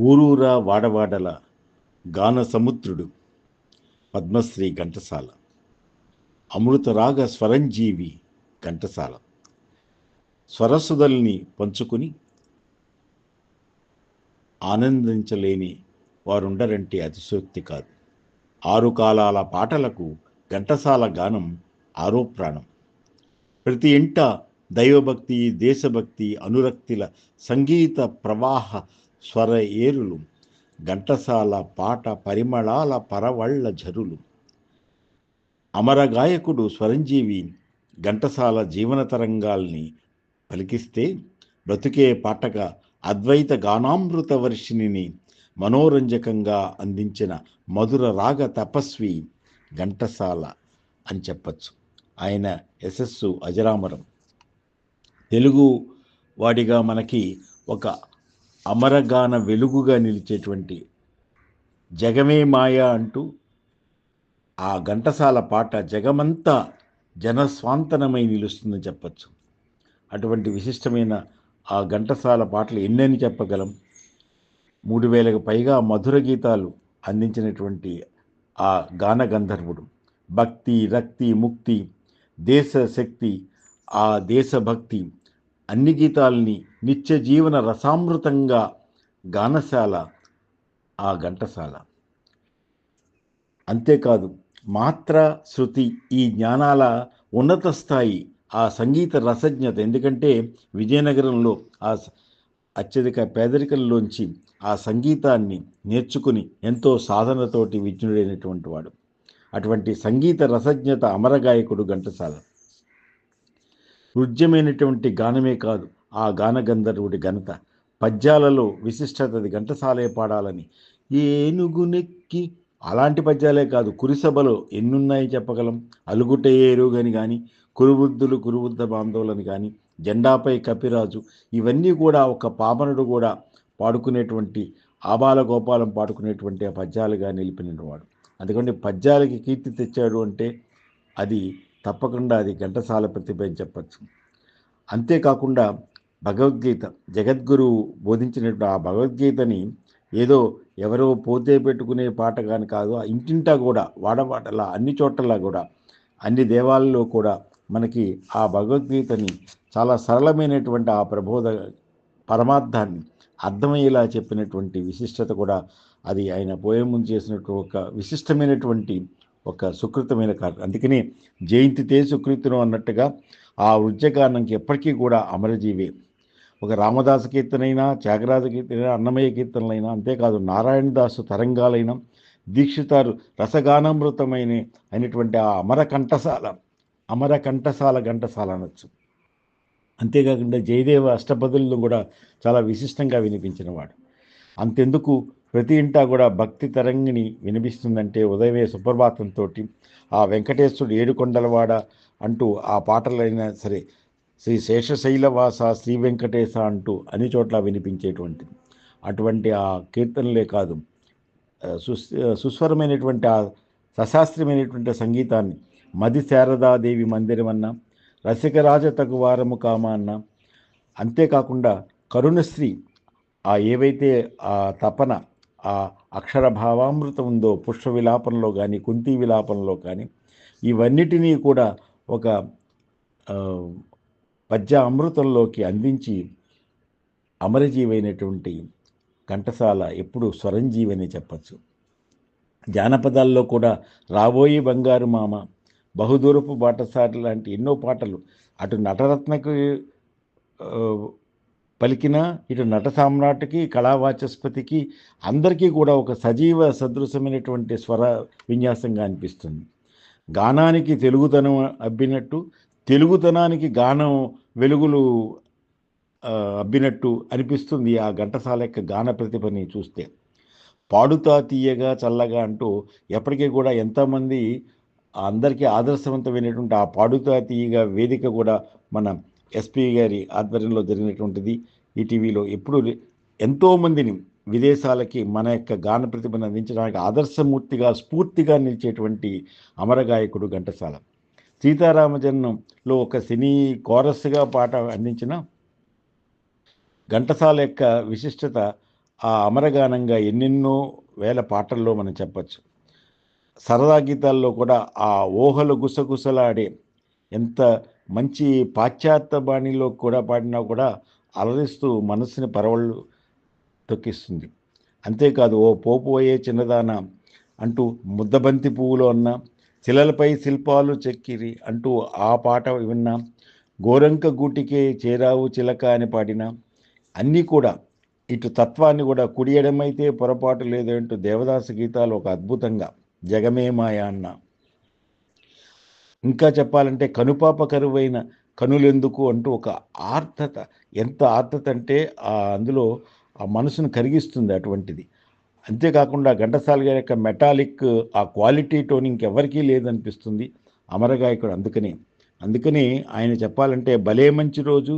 ఊరూరా వాడవాడల గాన సముద్రుడు పద్మశ్రీ ఘంటసాల. అమృతరాగ స్వరంజీవి ఘంటసాల. స్వరసుదల్ని పంచుకుని ఆనందించలేని వారుండరంటే అతిశోక్తి కాదు. ఆరు కాలాల పాటలకు ఘంటసాల గానం ఆరో ప్రాణం ప్రతి ఇంట దైవభక్తి దేశభక్తి అనురక్తిల సంగీత ప్రవాహ స్వర ఏరులు ఘంటసాల పాట పరిమళాల పరవళ్ళ జరులు అమర గాయకుడు స్వరంజీవి ఘంటసాల జీవన తరంగాల్ని పలికిస్తే బ్రతుకే పాటగా అద్వైత గానామృత వర్షిణిని మనోరంజకంగా అందించిన మధుర రాగ తపస్వి ఘంటసాల అని చెప్పచ్చు. ఆయన యశస్సు అజరామరం. తెలుగు వాడిగా మనకి ఒక అమరగాన వెలుగుగా నిలిచేటువంటి జగమే మాయ అంటూ ఆ ఘంటసాల పాట జగమంతా జనస్వాంతనమై నిలుస్తుందని చెప్పచ్చు. అటువంటి విశిష్టమైన ఆ ఘంటసాల పాటలు ఎన్నని చెప్పగలం? మూడు వేలకు పైగా మధుర గీతాలు అందించినటువంటి ఆ గాన గంధర్వుడు. భక్తి రక్తి ముక్తి దేశ శక్తి ఆ దేశభక్తి అన్ని గీతాలని నిత్య జీవన రసామృతంగా గానశాల ఆ ఘంటసాల. అంతేకాదు మాత్ర శృతి ఈ జ్ఞానాల ఉన్నత స్థాయి ఆ సంగీత రసజ్ఞత. ఎందుకంటే విజయనగరంలో ఆ అత్యధిక పేదరికంలోంచి ఆ సంగీతాన్ని నేర్చుకుని ఎంతో సాధనతోటి విజ్ఞుడైనటువంటి వాడు. అటువంటి సంగీత రసజ్ఞత అమరగాయకుడు ఘంటసాల. హృద్యమైనటువంటి గానమే కాదు ఆ గానగంధర్వుడి ఘనత. పద్యాలలో విశిష్టతది ఘంటసాలే పాడాలని. ఏనుగు నెక్కి అలాంటి పద్యాలే కాదు కురిసభలో ఎన్నున్నాయి చెప్పగలం? అలుగుటే ఏరుగని కానీ కురుబుద్ధులు కురుబుద్ధ బాంధవులని కానీ జెండాపై కపిరాజు ఇవన్నీ కూడా ఒక పామనుడు కూడా పాడుకునేటువంటి ఆబాల గోపాలం పాడుకునేటువంటి ఆ పద్యాలుగా నిలిపినవాడు. అందుకని పద్యాలకి కీర్తి తెచ్చాడు అంటే అది తప్పకుండా అది ఘంటసాల ప్రతిభ అని చెప్పచ్చు. అంతేకాకుండా భగవద్గీత జగద్గురువు బోధించినట్టు ఆ భగవద్గీతని ఏదో ఎవరో పోతే పెట్టుకునే పాట కానీ కాదు ఇంటింటా కూడా వాడవాటలా అన్ని చోట్ల కూడా అన్ని దేవాలలో కూడా మనకి ఆ భగవద్గీతని చాలా సరళమైనటువంటి ఆ ప్రబోధ పరమార్థాన్ని అర్థమయ్యేలా చెప్పినటువంటి విశిష్టత కూడా అది ఆయన పోయే ముందు చేసినట్టు ఒక విశిష్టమైనటువంటి ఒక సుకృతమైన కార్యం అందుకని జయంతితే సుకృతిను అన్నట్టుగా ఆ వృత్యకారణంకి ఎప్పటికీ కూడా అమరజీవి. ఒక రామదాస కీర్తనైనా త్యాగరాజ కీర్తనైనా అన్నమయ్య కీర్తనలైనా అంతేకాదు నారాయణదాసు తరంగాలైనా దీక్షితారు రసగానామృతమైన అయినటువంటి ఆ అమర కంఠసాల అమర కంఠశాల ఘంటసాల అనొచ్చు. అంతేకాకుండా జయదేవ అష్టపదులను కూడా చాలా విశిష్టంగా వినిపించినవాడు అంతెందుకు ప్రతి ఇంటా కూడా భక్తి తరంగిని వినిపిస్తుందంటే ఉదయమే సుప్రభాతంతో ఆ వెంకటేశ్వరుడు ఏడుకొండలవాడ అంటూ ఆ పాటలైనా సరే శ్రీ శేషశైలవాస శ్రీ వెంకటేశ అంటూ అన్ని చోట్ల వినిపించేటువంటిది. అటువంటి ఆ కీర్తనలే కాదు. సుస్ సుస్వరమైనటువంటి ఆ సశాస్త్రమైనటువంటి సంగీతాన్ని మది శారదాదేవి మందిరం అన్న రసికరాజ తగు వారము కామ అన్న అంతేకాకుండా కరుణశ్రీ ఆ ఏవైతే ఆ తపన ఆ అక్షర భావామృతం ఉందో పుష్ప విలాపంలో కానీ కుంతి విలాపంలో కానీ ఇవన్నిటినీ కూడా ఒక పద్య అమృతంలోకి అందించి అమరజీవైనటువంటి ఘంటసాల ఎప్పుడు స్వరంజీవని చెప్పచ్చు. జానపదాల్లో కూడా రాబోయే బంగారు మామ బహుదూరపు బాటసారి లాంటి ఎన్నో పాటలు అటు నటరత్నకు పలికిన ఇటు నట సామ్రాట్కి కళావాచస్పతికి అందరికీ కూడా ఒక సజీవ సదృశమైనటువంటి స్వర విన్యాసంగా అనిపిస్తుంది. గానానికి తెలుగుతనం అబ్బినట్టు తెలుగుతనానికి గానం వెలుగులు అబ్బినట్టు అనిపిస్తుంది ఆ ఘంటసాల యొక్క గాన ప్రతిభని చూస్తే. పాడుతా తీయగా చల్లగా అంటూ ఎప్పటికీ కూడా ఎంతమంది అందరికీ ఆదర్శవంతమైనటువంటి ఆ పాడుతా తీయగా వేదిక కూడా మన ఎస్పీ గారి ఆధ్వర్యంలో జరిగినటువంటిది ఈటీవీలో ఎప్పుడు ఎంతోమందిని విదేశాలకి మన యొక్క గాన ప్రతిభను అందించడానికి ఆదర్శమూర్తిగా స్ఫూర్తిగా నిలిచేటువంటి అమరగాయకుడు ఘంటసాల. సీతారామజన్మంలో ఒక సినీ కోరస్గా పాట అందించిన ఘంటసాల యొక్క విశిష్టత ఆ అమరగానంగా ఎన్నెన్నో వేల పాటల్లో మనం చెప్పచ్చు. సరదా గీతాల్లో కూడా ఆ ఊహలు గుసగుసలాడే ఎంత మంచి పాశ్చాత్య బాణిలో కూడా పాడినా కూడా అలరిస్తూ మనసుని పరవళ్ళు తొక్కిస్తుంది. అంతేకాదు ఓ పోపు అయ్యే చిన్నదాన అంటూ ముద్దబంతి పువ్వులో అన్న శిలలపై శిల్పాలు చెక్కిరి అంటూ ఆ పాట విన్నా గోరంక గూటికే చేరావు చిలక అని పాడిన అన్నీ కూడా ఇటు తత్వాన్ని కూడా కుడియడమైతే పొరపాటు లేదంటూ దేవదాస గీతాలు ఒక అద్భుతంగా జగమే మాయ అన్న ఇంకా చెప్పాలంటే కనుపాప కరువైన కనులెందుకు అంటూ ఒక ఆర్తత. ఎంత ఆర్తత అంటే అందులో ఆ మనసును కరిగిస్తుంది అటువంటిది. అంతేకాకుండా ఘంటసాల గారి యొక్క మెటాలిక్ ఆ క్వాలిటీ టోన్ ఇంకెవరికీ లేదనిపిస్తుంది. అమరగాయకుడు అందుకని. అందుకని ఆయన చెప్పాలంటే భలే మంచి రోజు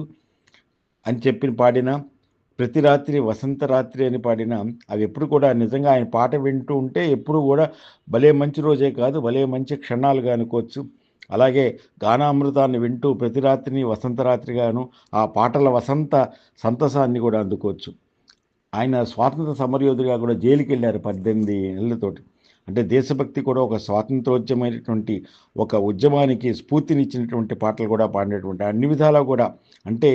అని చెప్పి పాడిన ప్రతి రాత్రి వసంత రాత్రి అని పాడిన అవి ఎప్పుడు కూడా నిజంగా ఆయన పాట వింటూ ఉంటే ఎప్పుడు కూడా భలే మంచి రోజే కాదు భలే మంచి క్షణాలుగా అనుకోవచ్చు. అలాగే గానామృతాన్ని వింటూ ప్రతి రాత్రిని వసంత రాత్రిగాను ఆ పాటల వసంత సంతసాన్ని కూడా అందుకోవచ్చు. ఆయన స్వాతంత్ర సమరయోధుడిగా కూడా జైలుకి వెళ్ళారు పద్దెనిమిది నెలలతోటి అంటే దేశభక్తి కూడా ఒక స్వాతంత్రోద్యమైనటువంటి ఒక ఉద్యమానికి స్ఫూర్తినిచ్చినటువంటి పాటలు కూడా పాడినటువంటి అన్ని విధాలా కూడా. అంటే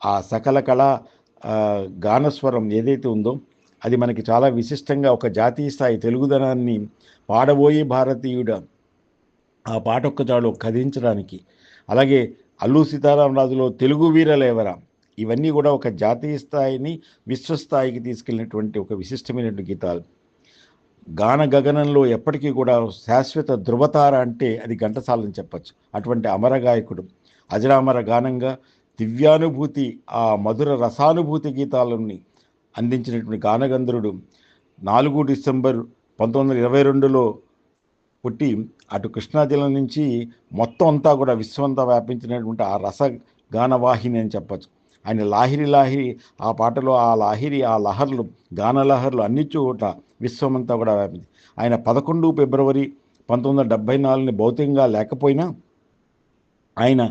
ఆ సకల కళ గానస్వరం ఏదైతే ఉందో అది మనకి చాలా విశిష్టంగా ఒక జాతీయ స్థాయి తెలుగుదనాన్ని పాడబోయే భారతీయుడ ఆ పాట ఒక్క కదించడానికి. కథించడానికి అలాగే అల్లు సీతారామరాజులో తెలుగు వీరలేవరా ఇవన్నీ కూడా ఒక జాతీయ స్థాయిని విశ్వస్థాయికి తీసుకెళ్ళినటువంటి ఒక విశిష్టమైనటువంటి గీతాలు. గాన గగనంలో ఎప్పటికీ కూడా శాశ్వత ధృవతార అంటే అది ఘంటసాలని చెప్పచ్చు. అటువంటి అమర గాయకుడు అజరామర గానంగా దివ్యానుభూతి ఆ మధుర రసానుభూతి గీతాలని అందించినటువంటి గానగంధరుడు నాలుగు డిసెంబర్ పంతొమ్మిది వందల ఇరవై రెండులో పుట్టి అటు కృష్ణా జిల్లా నుంచి మొత్తం అంతా కూడా విశ్వంతా వ్యాపించినటువంటి ఆ రస గానవాహిని అని చెప్పచ్చు. ఆయన లాహిరి లాహిరి ఆ పాటలో ఆ లాహిరి ఆ లహర్లు గానలహర్లు అన్ని చోట విశ్వమంతా కూడా వ్యాపించి. ఆయన పదకొండు ఫిబ్రవరి పంతొమ్మిది వందల డెబ్భై నాలుగుని భౌతికంగా లేకపోయినా ఆయన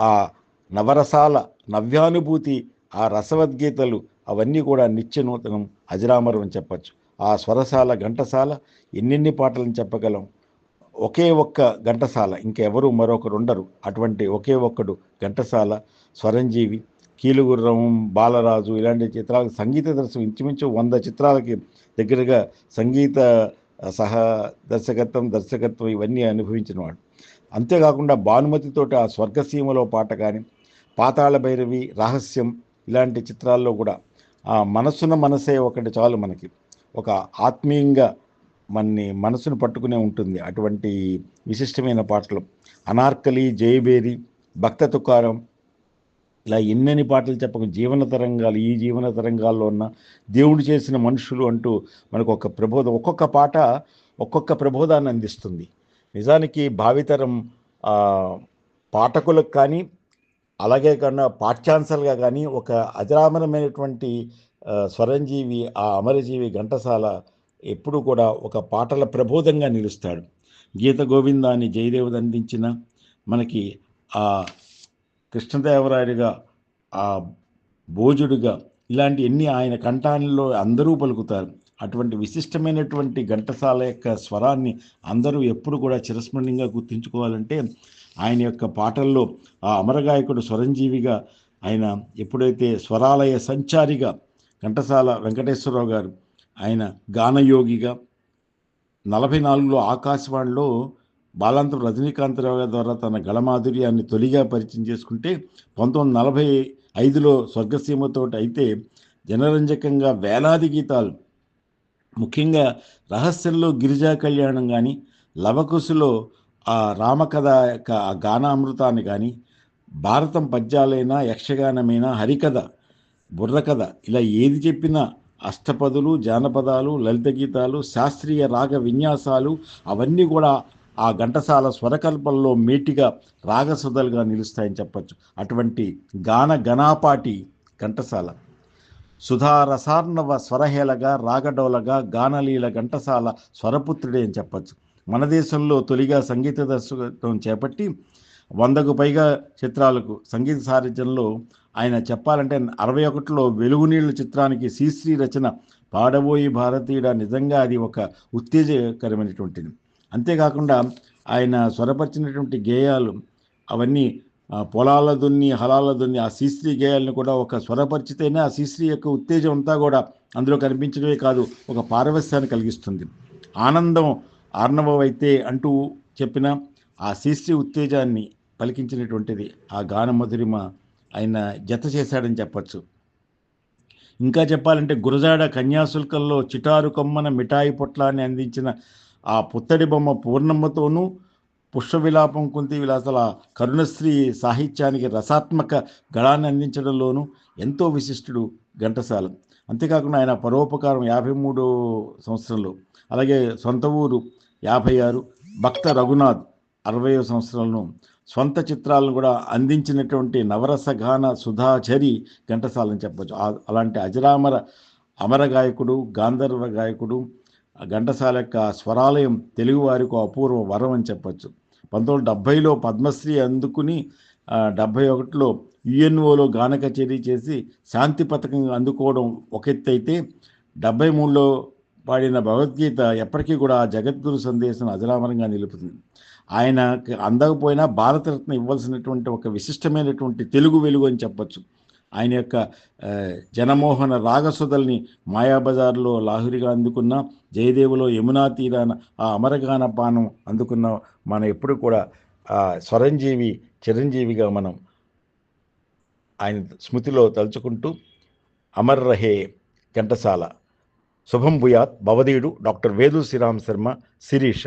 ఆ నవరసాల నవ్యానుభూతి ఆ రసవద్గీతలు అవన్నీ కూడా నిత్య నూతనం అజరామరం అని చెప్పచ్చు. ఆ స్వరసాల ఘంటసాల ఎన్నెన్ని పాటలను చెప్పగలం? ఒకే ఒక్క ఘంటసాల ఇంకెవరు మరొకరు ఉండరు. అటువంటి ఒకే ఒక్కడు ఘంటసాల స్వరంజీవి కీలుగుర్రం బాలరాజు ఇలాంటి చిత్రాలకు సంగీత దర్శనం ఇంచుమించు వంద చిత్రాలకి దగ్గరగా సంగీత సహ దర్శకత్వం దర్శకత్వం ఇవన్నీ అనుభవించినవాడు అంతేకాకుండా భానుమతితోటి ఆ స్వర్గసీమలో పాట కానీ పాతాళ భైరవి రహస్యం ఇలాంటి చిత్రాల్లో కూడా ఆ మనసున మనసే ఒకటి చాలు మనకి. ఒక ఆత్మీయంగా మన్ని మనసును పట్టుకునే ఉంటుంది. అటువంటి విశిష్టమైన పాటలు. అనార్కలి జయబేరి భక్త తుకారం ఇలా ఎన్నెన్ని పాటలు చెప్పక. జీవన తరంగాలు ఈ జీవన తరంగాల్లో ఉన్న దేవుడు చేసిన మనుషులు అంటూ మనకు ఒక ప్రబోధం ఒక్కొక్క పాట ఒక్కొక్క ప్రబోధాన్ని అందిస్తుంది. నిజానికి భావితరం పాఠకులకు కానీ అలాగే కన్నా పాఠ్యాంశాలుగా కానీ ఒక అజరామరమైనటువంటి స్వరంజీవి ఆ అమరజీవి ఘంటసాల ఎప్పుడు కూడా ఒక పాటల ప్రబోధంగా నిలుస్తాడు. గీత గోవిందాన్ని జయదేవుడు అందించిన మనకి ఆ కృష్ణదేవరాయుడుగా ఆ భోజుడిగా ఇలాంటి ఎన్ని ఆయన కంఠానిలో అందరూ పలుకుతారు. అటువంటి విశిష్టమైనటువంటి ఘంటసాల యొక్క స్వరాన్ని అందరూ ఎప్పుడు కూడా చిరస్మరణీయంగా గుర్తుంచుకోవాలంటే ఆయన యొక్క పాటల్లో ఆ అమరగాయకుడు స్వరంజీవిగా ఆయన ఎప్పుడైతే స్వరాలయ సంచారిగా ఘంటసాల వెంకటేశ్వరరావు గారు ఆయన గానయోగిగా నలభై నాలుగులో ఆకాశవాణిలో బాలాంతం రజనీకాంతరావు గారి ద్వారా తన గళమాధుర్యాన్ని తొలిగా పరిచయం చేసుకుంటే పంతొమ్మిది నలభై ఐదులో స్వర్గసీమతో అయితే జనరంజకంగా వేలాది గీతాలు ముఖ్యంగా రహస్యంలో గిరిజా కళ్యాణం కానీ లవకుశులో ఆ రామకథ యొక్క ఆ గానామృతాన్ని కానీ భారతం పద్యాలైనా యక్షగానమైనా హరికథ బుర్రకథ ఇలా ఏది చెప్పినా అష్టపదులు జానపదాలు లలిత గీతాలు శాస్త్రీయ రాగ విన్యాసాలు అవన్నీ కూడా ఆ ఘంటసాల స్వరకల్పంలో మేటిగా రాగసుధలుగా నిలుస్తాయని చెప్పచ్చు. అటువంటి గాన గణాపాటి ఘంటసాల. సుధారసార్ణవ స్వరహేళగా రాగడోలగా గానలీల ఘంటసాల స్వరపుత్రుడే అని చెప్పచ్చు. మన దేశంలో తొలిగా సంగీత దర్శకత్వం చేపట్టి వందకు పైగా చిత్రాలకు సంగీత సారథ్యంలో ఆయన చెప్పాలంటే అరవై ఒకటిలో వెలుగునీళ్ళు చిత్రానికి శ్రీశ్రీ రచన పాడబోయి భారతీయుడ నిజంగా అది ఒక ఉత్తేజకరమైనటువంటిది. అంతేకాకుండా ఆయన స్వరపరిచినటువంటి గేయాలు అవన్నీ పొలాల దున్ని హలాల దున్ని ఆ శ్రీశ్రీ గేయాలను కూడా ఒక స్వరపరిచితేనే ఆ శ్రీశ్రీ యొక్క ఉత్తేజం అంతా కూడా అందులో కనిపించడమే కాదు ఒక పారవస్యాన్ని కలిగిస్తుంది. ఆనందం ఆర్ణవమైతే అంటూ చెప్పిన ఆ శ్రీశ్రీ ఉత్తేజాన్ని పలికించినటువంటిది. ఆ గాన మధురిమ ఆయన జత చేశాడని చెప్పచ్చు. ఇంకా చెప్పాలంటే గురజాడ కన్యాశుల్కంలో చిటారు కొమ్మన మిఠాయి పొట్లాన్ని అందించిన ఆ పుత్తడి బొమ్మ పూర్ణమ్మతోనూ పుష్ప విలాపం కుంతి విలాసల కరుణశ్రీ సాహిత్యానికి రసాత్మక గళాన్ని అందించడంలోనూ ఎంతో విశిష్టుడు ఘంటసాల. అంతేకాకుండా ఆయన పరోపకారం యాభై మూడో సంవత్సరంలో అలాగే సొంత ఊరు యాభై ఆరు భక్త రఘునాథ్ అరవై సంవత్సరాలను సొంత చిత్రాలను కూడా అందించినటువంటి నవరస గాన సుధాచరి ఘంటసాలని చెప్పవచ్చు అలాంటి అజరామర అమర గాయకుడు గాంధర్వ గాయకుడు ఘంటసాల యొక్క స్వరాలయం తెలుగువారికి అపూర్వ వరం అని చెప్పచ్చు. పంతొమ్మిది డెబ్బైలో డెబ్భైలో పద్మశ్రీ అందుకుని డెబ్భై ఒకటిలో యుఎన్ఓలో గాన కచేరీ చేసి శాంతి పథకం అందుకోవడం ఒక ఎత్తు అయితే డెబ్భై మూడులో పాడిన భగవద్గీత ఎప్పటికీ కూడా జగద్గురు సందేశం అజరామరంగా నిలుపుతుంది. ఆయనకి అందకపోయినా భారతరత్న ఇవ్వాల్సినటువంటి ఒక విశిష్టమైనటువంటి తెలుగు వెలుగు అని చెప్పచ్చు. ఆయన యొక్క జనమోహన రాగసుధల్ని మాయాబజార్లో లాహురిగా అందుకున్న జయదేవులో యమునా తీరాన ఆ అమరగాన పానం అందుకున్న మనం ఎప్పుడు కూడా ఆ స్వరంజీవి చిరంజీవిగా మనం ఆయన స్మృతిలో తలుచుకుంటూ అమర్ రహే ఘంటసాల. శుభం భూయాత్ భవదీయుడు డాక్టర్ వేదు శ్రీరామ్ శర్మ శిరీష.